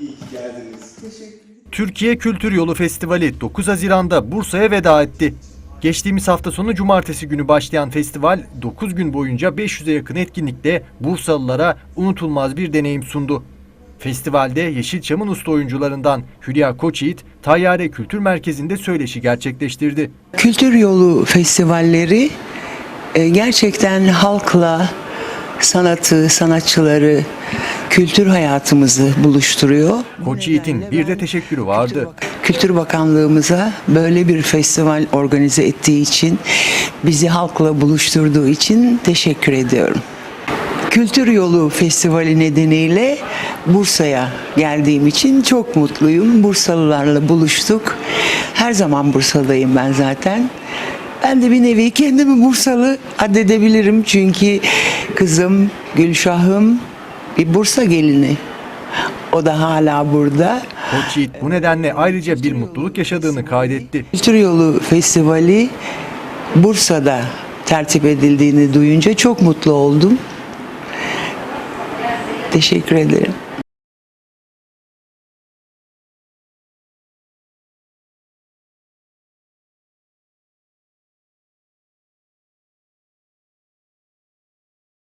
İyi ki geldiniz. Türkiye Kültür Yolu Festivali 9 Haziran'da Bursa'ya veda etti. Geçtiğimiz hafta sonu cumartesi günü başlayan festival 9 gün boyunca 500'e yakın etkinlikle Bursalılara unutulmaz bir deneyim sundu. Festivalde Yeşilçam'ın usta oyuncularından Hülya Koçyiğit, Tayyare Kültür Merkezi'nde söyleşi gerçekleştirdi. Kültür Yolu festivalleri e, gerçekten halkla sanatı, sanatçıları, kültür hayatımızı buluşturuyor. Koçyiğit'in bir de teşekkürü vardı. Kültür Bakanlığımıza böyle bir festival organize ettiği için, bizi halkla buluşturduğu için teşekkür ediyorum. Kültür Yolu Festivali nedeniyle Bursa'ya geldiğim için çok mutluyum. Bursalılarla buluştuk. Her zaman Bursa'dayım ben zaten. Ben de bir nevi kendimi Bursalı addedebilirim çünkü kızım Gülşah'ım bir Bursa gelini. O da hala burada. Koçyiğit bu nedenle ayrıca bir mutluluk yaşadığını kaydetti. Kültür Yolu Festivali Bursa'da tertip edildiğini duyunca çok mutlu oldum. Teşekkür ederim.